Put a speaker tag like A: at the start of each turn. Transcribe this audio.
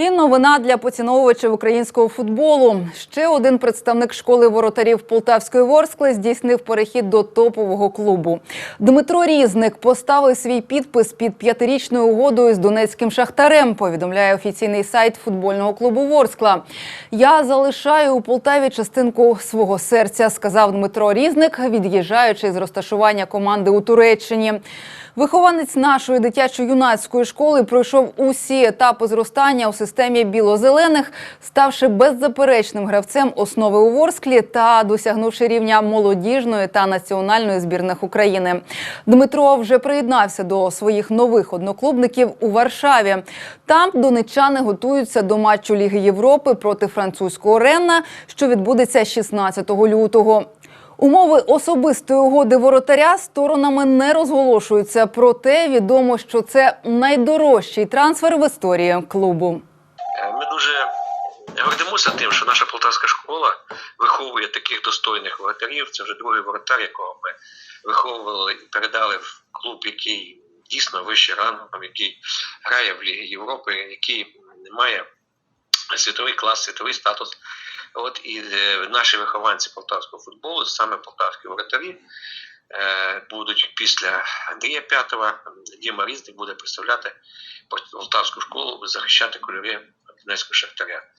A: І новина для поціновувачів українського футболу. Ще один представник школи воротарів Полтавської Ворскли здійснив перехід до топового клубу. Дмитро Різник поставив свій підпис під п'ятирічною угодою з донецьким шахтарем. Повідомляє офіційний сайт футбольного клубу Ворскла. Я залишаю у Полтаві частинку свого серця, сказав Дмитро Різник, від'їжджаючи з розташування команди у Туреччині. Вихованець нашої дитячо-юнацької школи пройшов усі етапи зростання у системі біло-зелених, ставши беззаперечним гравцем основи у Ворсклі та досягнувши рівня молодіжної та національної збірних України. Дмитро вже приєднався до своїх нових одноклубників у Варшаві. Там донеччани готуються до матчу Ліги Європи проти французького Ренна, що відбудеться 16 лютого. Умови особистої угоди воротаря сторонами не розголошуються. Проте відомо, що це найдорожчий трансфер в історії клубу.
B: Гордимося тим, що наша полтавська школа виховує таких достойних воротарів. Це вже другий воротар, якого ми виховували і передали в клуб, який дійсно вищий рангом, який грає в Лігі Європи, який має світовий клас, світовий статус. От і е, наші вихованці полтавського футболу, саме полтавські воротарі, е, будуть після Андрія П'ятова, Діма Різник буде представляти полтавську школу, захищати кольори Донецького шахтаря.